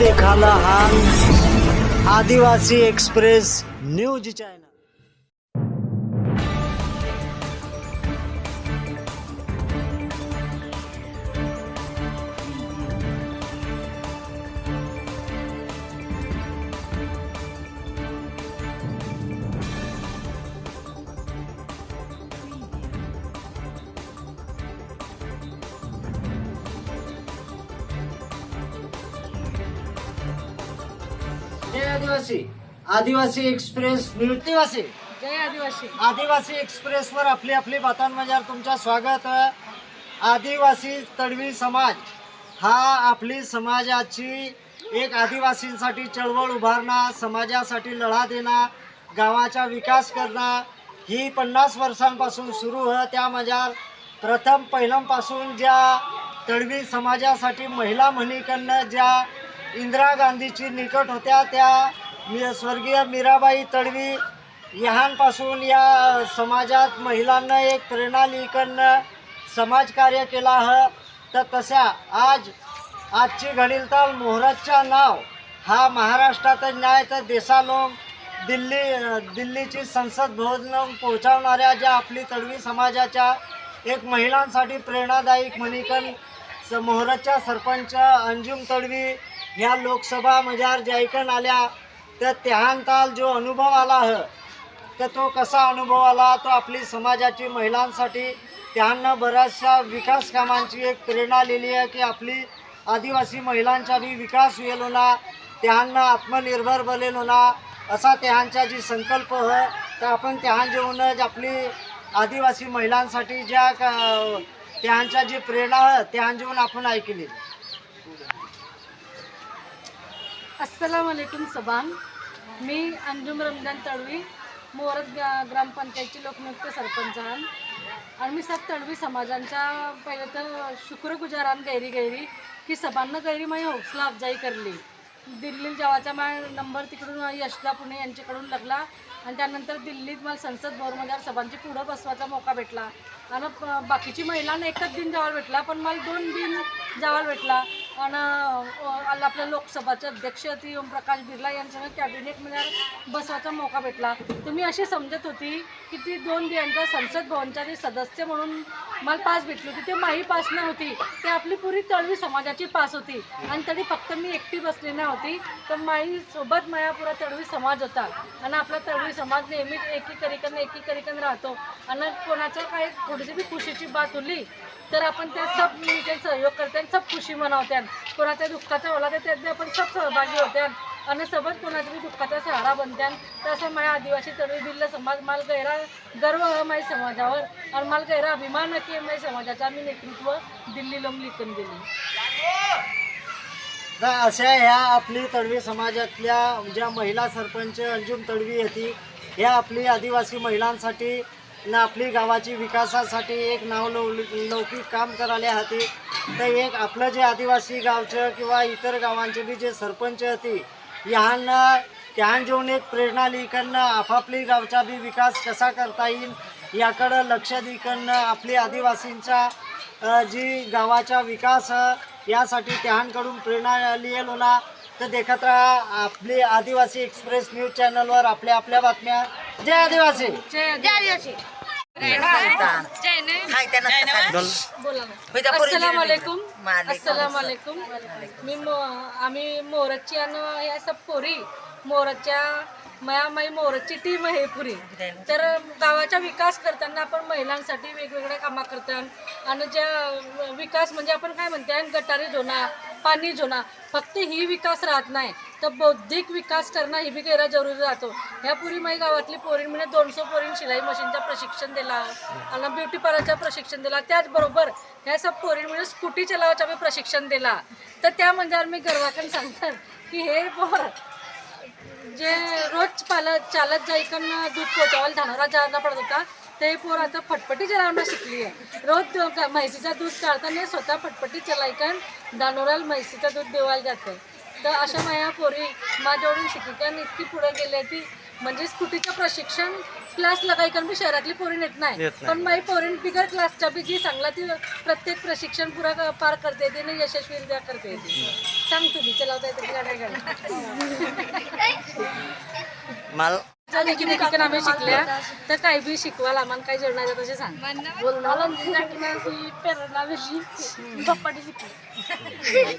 देखा हाल आदिवासी एक्सप्रेस न्यूज चैनल। आदिवासी. आदिवासी एक्सप्रेस आदिवासी जय आदिवासी. आदिवासी एक्सप्रेसवर आपली आपली बातम्यांमध्ये तुमचं स्वागत. आदिवासी तडवी समाज हा आपली समाजाची एक आदिवासींसाठी चळवळ उभारणं समाजासाठी लढा देणं गावाचा विकास करणं ही पन्नास वर्षांपासून सुरू आहे. त्या माझ्या प्रथम पहिल्यापासून ज्या तडवी समाजासाठी महिला म्हणीकडनं ज्या इंदिरा गांधीची निकट होत्या त्या मी स्वर्गीय मीराबाई तडवी ह्यांपासून या समाजात महिलांना एक प्रेरणालिकनं समाजकार्य केला ह. तर तशा आज आजची घडीलताल मोहरतच्या नाव. हा महाराष्ट्रातच नाही तर देशालोक दिल्ली दिल्लीची संसद भवन पोहोचवणाऱ्या ज्या आपली तडवी समाजाच्या एक महिलांसाठी प्रेरणादायक मणिकन स मोहरतच्या सरपंच अंजुम तडवी ह्या लोकसभा मजार जायकन आल्या तर त्याहांताल जो अनुभव आला ह तर तो कसा अनुभव आला? तो आपली समाजाची महिलांसाठी त्यांना बऱ्याचशा विकास कामांची एक प्रेरणा लिहिली आहे की आपली आदिवासी महिलांचा बी विकास होईल होणार त्यांना आत्मनिर्भर बनेल होणार असा त्यांचा जी संकल्प ह तर आपण त्या जेवणच आपली आदिवासी महिलांसाठी ज्या का त्यांच्या जी प्रेरणा ह त्या जेवण आपण ऐकली. अस्सलाम वालेकुम सबान मी अंजुम रमजान तळवी मोहरत ग्रा ग्रामपंचायतची लोकनियुक्त सरपंच आहे आणि मी सब तळवी समाजांच्या पहिले तर शुक्रगुजारान गैरी गैरी की सबांना गैरी माझी हौसला अफजाई करली. दिल्ली जेव्हाचा माझा नंबर तिकडून यशदा पुणे यांच्याकडून लागला आणि त्यानंतर दिल्लीत मला संसद भवनमध्ये सभांची पुढं बसवायचा मौका भेटला. आणि बाकीची महिलांना एकच दिन जावायला भेटला पण मला दोन दिन जावायला भेटला. आणि आपल्या लोकसभाचे अध्यक्ष ती ओमप्रकाश बिर्ला कॅबिनेट कॅबिनेटमध्ये बसवायचा मौका भेटला. तर मी अशी समजत होती की ती दोन दिवसांच्या संसद भवनच्या सदस्य म्हणून मला पास भेटली होती. ते माही पास नव्हती. ते आपली पुरी तळवी समाजाची पास होती. आणि तरी फक्त मी एकटी बसली नव्हती तर माईसोबत सोबत माया पुरा तळवी समाज होता. आणि आपला तळवी समाज नेहमीच एकीकरीकन एकीकरीकन राहतो. आणि कोणाचं काय थोडीशी बी खुशीची बात होली तर आपण त्या सब मिळून सहयोग करते आणि सब खुशी मनवत्यान कोणाच्या दुःखाचा होला तर त्यात आपण सब सहभागी होत्यान आणि सोबत कोणाच्या बी दुःखाचा सहारा बनत्यान तर असं माझ्या आदिवासी तळवी दिल्ल समाज मला गैरा गर्व आहे माझ्या समाजावर आणि मला गैरा अभिमान की माझ्या समाजाचा मी नेतृत्व दिल्लीला लिखून गेली तर अशा ह्या आपली तडवी समाजातल्या ज्या महिला सरपंच अंजुम तडवी होती ह्या आपली आदिवासी महिलांसाठी ना आपली गावाची विकासासाठी एक नाव लव लौकिक काम करायला होती तर एक आपलं जे आदिवासी गावचं किंवा इतर गावांचे बी जे सरपंच होती ह्यांना त्यान जेवण एक प्रेरणा लिहिकडनं आपापली गावचा बी विकास कसा करता येईल याकडं लक्ष दिकडनं आपली आदिवासींचा जी गावाचा विकास यासाठी त्यांकडून प्रेरणा लिहिल होना तर देखत राहा आपली आदिवासी एक्सप्रेस न्यूज चॅनलवर आपल्या आपल्या बातम्या. जय आदिवासी. जय आदिवासी. बोला. ना. अस्सलाम वालेकुम अस्सलाम वालेकुम मी मो- आम्ही मोरची आणि या सब पोरी. मोरच्या मया माई मोरची टीम आहे पुरी. तर गावाचा विकास करताना आपण महिलांसाठी वेगवेगळ्या कामं करतात. आणि ज्या विकास म्हणजे आपण काय म्हणते गटारी जोना पाणी जोना फक्त ही विकास राहत नाही. तर बौद्धिक विकास करणं ही बी गैरा जरुरी राहतो ह्या पुरी गावातली पोरीं म्हणजे दोनशे पोरीं शिलाई मशीनचं प्रशिक्षण दिला आणि ब्युटी पार्लरचं प्रशिक्षण दिला. त्याचबरोबर ह्या सब पोरीं म्हणजे स्कूटी चलावाचं मी प्रशिक्षण दिला. तर त्या म्हणजे मी गर्वाकन सांगतात की हे पोर जे रोज पालत चालत जाईकन दूध पोचावायला धानोरा जायला पडत होता ते पोर आता फटफटी चलावणं शिकली आहे रोज दो- म्हैसीचं दूध काढताना स्वतः फटफटी चलायकन धानोराला म्हैसीचं दूध देवायला जातं तर अशा माझ्या पोरी माझ्यावरून शिकिकन इतकी पुढे गेली ती. म्हणजे स्कूटीचं प्रशिक्षण क्लासला काही कारण मी शहरातली पोरीण येत नाही. पण माझी पोरीण बिगर क्लासच्या बी जी चांगला ती प्रत्येक प्रशिक्षण पुरा क- पार करते येते आणि यशस्वीरित्या करते येते सांग तुम्ही चलावता येते गाड्या गाड्या मला. आम्ही शिकल्या तर काही बी शिकवायला आम्हाला काही जेवणाच्या तसे सांग. बोल ना प्रेरणा पप्पाटी शिकली.